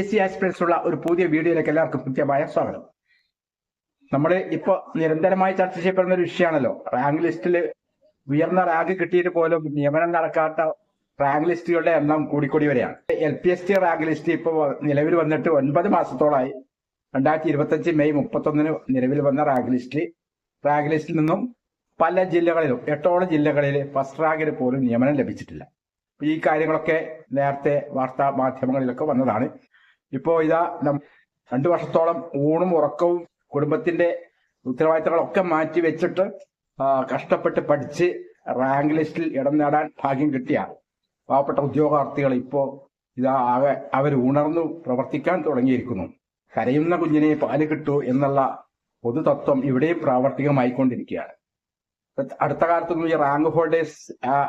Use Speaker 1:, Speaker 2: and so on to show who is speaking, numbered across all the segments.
Speaker 1: S C aspirants ഉള്ള ഒരു പുതിയ വീഡിയോയിലേക്ക് എല്ലാവർക്കും കൃത്യമായ സ്വാഗതം. നമ്മൾ ഇപ്പൊ നിരന്തരമായി ചർച്ച ചെയ്യപ്പെടുന്ന ഒരു വിഷയമാണല്ലോ. റാങ്ക് ലിസ്റ്റിൽ ഉയർന്ന റാങ്ക് കിട്ടിയിട്ട് പോലും നിയമനം നടക്കാത്ത റാങ്ക് ലിസ്റ്റുകളുടെ എണ്ണം കൂടിക്കൂടി വരെയാണ് L P S T rank list ഇപ്പോൾ നിലവിൽ വന്നിട്ട് ഒൻപത് മാസത്തോളായി രണ്ടായിരത്തി ഇരുപത്തഞ്ച് മെയ് മുപ്പത്തൊന്നിന് നിലവിൽ വന്ന റാങ്ക് ലിസ്റ്റ്. റാങ്ക് ലിസ്റ്റിൽ നിന്നും പല ജില്ലകളിലും എട്ടോളം ജില്ലകളിൽ ഫസ്റ്റ് റാങ്കിന് പോലും നിയമനം ലഭിച്ചിട്ടില്ല. ഈ കാര്യങ്ങളൊക്കെ നേരത്തെ വാർത്താ മാധ്യമങ്ങളിലൊക്കെ വന്നതാണ്. ഇപ്പോ ഇതാ രണ്ടു വർഷത്തോളം ഊണും ഉറക്കവും കുടുംബത്തിന്റെ ഉത്തരവാദിത്തങ്ങളൊക്കെ മാറ്റി വെച്ചിട്ട് കഷ്ടപ്പെട്ട് പഠിച്ച് റാങ്ക് ലിസ്റ്റിൽ ഇടം നേടാൻ ഭാഗ്യം കിട്ടിയ പാവപ്പെട്ട ഉദ്യോഗാർത്ഥികൾ ഇപ്പോ ഇതാ ആകെ അവർ ഉണർന്നു പ്രവർത്തിക്കാൻ തുടങ്ങിയിരിക്കുന്നു. കരയുന്ന കുഞ്ഞിനെ പാൽ കിട്ടൂ എന്നുള്ള പൊതുതത്വം ഇവിടെയും പ്രാവർത്തികമായിക്കൊണ്ടിരിക്കുകയാണ്. അടുത്ത കാലത്തൊന്നും ഈ റാങ്ക് ഹോൾഡേഴ്സ്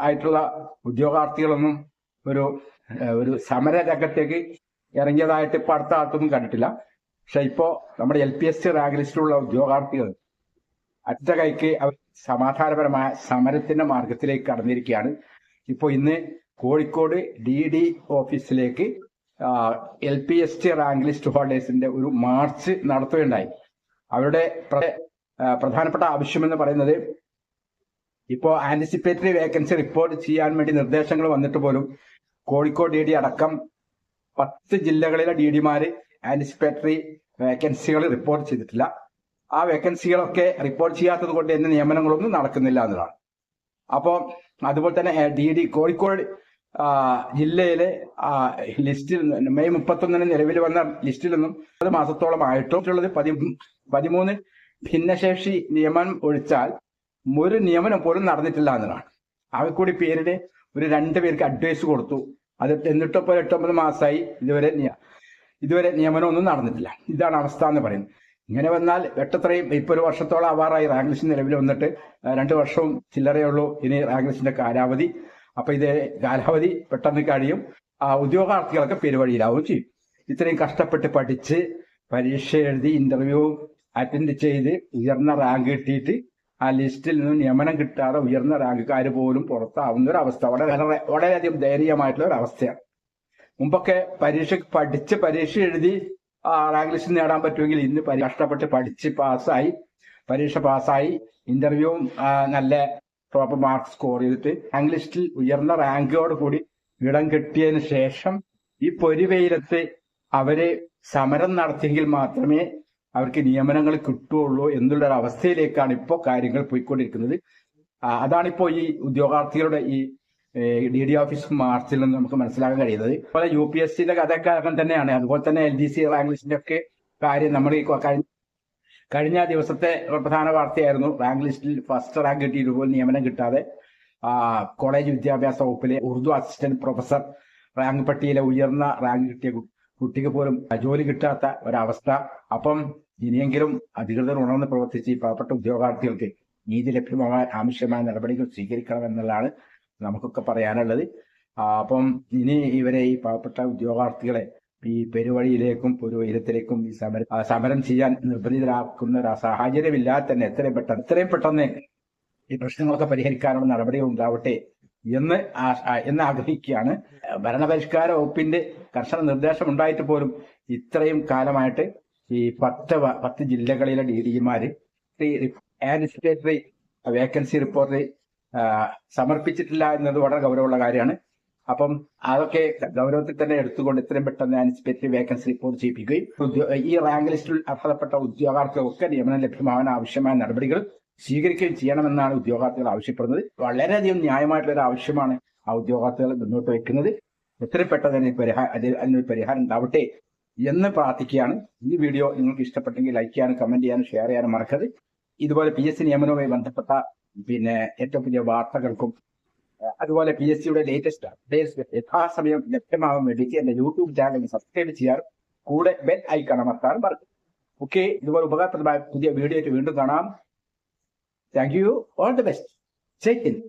Speaker 1: ആയിട്ടുള്ള ഉദ്യോഗാർത്ഥികളൊന്നും ഒരു ഒരു സമര രംഗത്തേക്ക് ഇറങ്ങിയതായിട്ട് ഇപ്പൊ അടുത്ത കാലത്തൊന്നും കണ്ടിട്ടില്ല. പക്ഷെ ഇപ്പോ നമ്മുടെ L P S C rank ലിസ്റ്റിലുള്ള ഉദ്യോഗാർത്ഥികൾ അറ്റ കൈക്ക് അവർ സമാധാനപരമായ സമരത്തിന്റെ മാർഗത്തിലേക്ക് കടന്നിരിക്കുകയാണ്. ഇപ്പോ ഇന്ന് കോഴിക്കോട് ഡി ഡി ഓഫീസിലേക്ക് L P S T rank list ഹോൾഡേഴ്സിന്റെ ഒരു മാർച്ച് നടത്തുകയുണ്ടായി. അവരുടെ പ്രധാനപ്പെട്ട ആവശ്യം എന്ന് പറയുന്നത് ഇപ്പോ ആന്റിസിപ്പേറ്ററി വേക്കൻസി റിപ്പോർട്ട് ചെയ്യാൻ വേണ്ടി നിർദ്ദേശങ്ങൾ വന്നിട്ട് പോലും കോഴിക്കോട് ഡി ഡി അടക്കം പത്ത് ജില്ലകളിലെ ഡി ഡിമാര് ആന്റിസിപ്പേറ്ററി വേക്കൻസികൾ റിപ്പോർട്ട് ചെയ്തിട്ടില്ല. ആ വേക്കൻസികളൊക്കെ റിപ്പോർട്ട് ചെയ്യാത്തത് കൊണ്ട് തന്നെ നിയമനങ്ങളൊന്നും നടക്കുന്നില്ല എന്നതാണ് അപ്പോൾ അതുപോലെ തന്നെ ഡി ഡി കോഴിക്കോട് ജില്ലയിലെ ലിസ്റ്റിൽ മെയ് മുപ്പത്തൊന്നിന് നിലവിൽ വന്ന ലിസ്റ്റിൽ നിന്നും അത് മാസത്തോളം ആയിട്ടും ഉള്ളത് പതി പതിമൂന്ന് ഭിന്നശേഷി നിയമനം ഒഴിച്ചാൽ ഒരു നിയമനം പോലും നടന്നിട്ടില്ല എന്നതാണ് ആകെ കൂടി ഒരു രണ്ട് പേർക്ക് അഡ്വൈസ് കൊടുത്തു. അത് എന്നിട്ടിപ്പോ എട്ടൊമ്പത് മാസമായി ഇതുവരെ ഇതുവരെ നിയമനമൊന്നും നടന്നിട്ടില്ല. ഇതാണ് അവസ്ഥ എന്ന് പറയുന്നത് ഇങ്ങനെ വന്നാൽ വെട്ടത്രയും ഇപ്പൊ ഒരു വർഷത്തോളം ആവാറായി റാങ്ക് ലിസ്റ്റ് നിലവിൽ വന്നിട്ട് രണ്ട് വർഷവും ചില്ലറേ ഉള്ളൂ ഇനി റാങ്ക് ലിസ്റ്റിന്റെ കാലാവധി. അപ്പൊ ഇത് കാലാവധി പെട്ടെന്ന് കഴിയും. ആ ഉദ്യോഗാർത്ഥികളൊക്കെ പെരുവഴിയിലാവും ചെയ്യും. ഇത്രയും കഷ്ടപ്പെട്ട് പഠിച്ച് പരീക്ഷ എഴുതി ഇന്റർവ്യൂ അറ്റൻഡ് ചെയ്ത് ഉയർന്ന റാങ്ക് കിട്ടിയിട്ട് ആ ലിസ്റ്റിൽ നിന്ന് നിയമനം കിട്ടാതെ ഉയർന്ന റാങ്കുകാർ പോലും പുറത്താവുന്ന ഒരു അവസ്ഥ വളരെ വളരെ- വളരെയധികം ദയനീയമായിട്ടുള്ള ഒരു അവസ്ഥയാണ് മുമ്പൊക്കെ പരീക്ഷ പഠിച്ച് പരീക്ഷ എഴുതി റാങ്ക് ലിസ്റ്റ് നേടാൻ പറ്റുമെങ്കിൽ ഇന്ന് കഷ്ടപ്പെട്ട് പഠിച്ച് പാസ്സായി പരീക്ഷ പാസ്സായി ഇന്റർവ്യൂവും നല്ല പ്രോപ്പർ മാർക്ക് സ്കോർ ചെയ്തിട്ട് റാങ്ക് ലിസ്റ്റിൽ ഉയർന്ന റാങ്കോട് കൂടി ഇടം കിട്ടിയതിന് ശേഷം ഈ പൊരിവെയിലത്ത് അവർ സമരം നടത്തിയെങ്കിൽ മാത്രമേ അവർക്ക് നിയമനങ്ങൾ കിട്ടുകയുള്ളൂ എന്നുള്ളൊരു അവസ്ഥയിലേക്കാണ് ഇപ്പോൾ കാര്യങ്ങൾ പോയിക്കൊണ്ടിരിക്കുന്നത്. അതാണിപ്പോൾ അതാണിപ്പോ ഈ ഉദ്യോഗാർത്ഥികളുടെ ഈ ഡി ഡി ഓഫീസ് മാർച്ചിൽ നിന്ന് നമുക്ക് മനസ്സിലാക്കാൻ കഴിയുന്നത്. അതുപോലെ യു പി എസ് സിന്റെ കഥയൊക്കെ അങ്ങനെ തന്നെയാണ്. അതുപോലെ തന്നെ എൽ ഡി സി റാങ്ക് ലിസ്റ്റിന്റെ ഒക്കെ കാര്യം നമ്മൾ കഴിഞ്ഞ ദിവസത്തെ പ്രധാന വാർത്തയായിരുന്നു. റാങ്ക് ലിസ്റ്റിൽ ഫസ്റ്റ് റാങ്ക് കിട്ടി ഇതുപോലെ നിയമനം കിട്ടാതെ കോളേജ് വിദ്യാഭ്യാസ വകുപ്പിലെ ഉറുദു അസിസ്റ്റന്റ് പ്രൊഫസർ റാങ്ക് പട്ടികയിലെ ഉയർന്ന റാങ്ക് കിട്ടിയ കുട്ടിക്ക് പോലും ജോലി കിട്ടാത്ത ഒരവസ്ഥ. അപ്പം ഇനിയെങ്കിലും അധികൃതർ ഉണർന്ന് പ്രവർത്തിച്ച് പാവപ്പെട്ട ഉദ്യോഗാർത്ഥികൾക്ക് നീതി ലഭ്യമാവാൻ ആവശ്യമായ നടപടികൾ സ്വീകരിക്കണം എന്നുള്ളതാണ് നമുക്കൊക്കെ പറയാനുള്ളത്. അപ്പം ഇനി ഇവരെ ഈ പാവപ്പെട്ട ഉദ്യോഗാർത്ഥികളെ ഈ പെരുവഴിയിലേക്കും പുരുവയിലത്തിലേക്കും ഈ സമരം സമരം ചെയ്യാൻ നിർബന്ധിതരാക്കുന്ന ഒരു സാഹചര്യമില്ലാതെ തന്നെ എത്രയും പെട്ടെന്ന് എത്രയും പെട്ടെന്ന് ഈ പ്രശ്നങ്ങളൊക്കെ പരിഹരിക്കാനുള്ള നടപടികൾ ഉണ്ടാവട്ടെ എന്ന് എന്ന് ആഗ്രഹിക്കുകയാണ്. ഭരണപരിഷ്കാര വകുപ്പിന്റെ കർശന നിർദ്ദേശം ഉണ്ടായിട്ട് പോലും ഇത്രയും കാലമായിട്ട് ഈ പത്ത് പത്ത് ജില്ലകളിലെ ഡി ഡിമാര് ആന്റിസിപ്പേറ്ററി വേക്കൻസി റിപ്പോർട്ട് സമർപ്പിച്ചിട്ടില്ല എന്നത് വളരെ ഗൗരവമുള്ള കാര്യമാണ്. അപ്പം അതൊക്കെ ഗൗരവത്തിൽ തന്നെ എടുത്തുകൊണ്ട് ഇത്രയും പെട്ടെന്ന് ആന്റിസിപ്പേറ്ററി വേക്കൻസി റിപ്പോർട്ട് ചെയ്യിപ്പിക്കുകയും ഈ റാങ്ക് ലിസ്റ്റിൽ അർഹതപ്പെട്ട ഉദ്യോഗാർത്ഥികൾക്ക് നിയമനം ലഭ്യമാവാൻ ആവശ്യമായ നടപടികൾ സ്വീകരിക്കുകയും ചെയ്യണമെന്നാണ് ഉദ്യോഗാർത്ഥികൾ ആവശ്യപ്പെടുന്നത്. വളരെയധികം ന്യായമായിട്ടുള്ള ഒരു ആവശ്യമാണ് ആ ഉദ്യോഗാർത്ഥികൾ മുന്നോട്ട് വെക്കുന്നത് എത്രയും പെട്ടെന്ന് പരിഹാരം അതിനൊരു പരിഹാരം ഉണ്ടാവട്ടെ എന്ന് പ്രാർത്ഥിക്കുകയാണ്. ഈ വീഡിയോ നിങ്ങൾക്ക് ഇഷ്ടപ്പെട്ടെങ്കിൽ ലൈക്ക് ചെയ്യാനും കമന്റ് ചെയ്യാനും ഷെയർ ചെയ്യാനും മറക്കരുത്. ഇതുപോലെ പി എസ് സി നിയമനവുമായി ബന്ധപ്പെട്ട പിന്നെ ഏറ്റവും പുതിയ വാർത്തകൾക്കും അതുപോലെ പി എസ് സിയുടെ ലേറ്റസ്റ്റ് അപ്ഡേറ്റ്സ് യഥാസമയം ലഭ്യമാകാൻ വേണ്ടിയിട്ട് എന്റെ യൂട്യൂബ് ചാനൽ സബ്സ്ക്രൈബ് ചെയ്യാറും കൂടെ ബെൽ ഐക്കൺ അമർത്താറും മറക്കും ഓക്കെ ഇതുപോലെ ഉപകാരപ്രദമായ പുതിയ വീഡിയോ വീണ്ടും കാണാം. Thank you. All the best. Take care.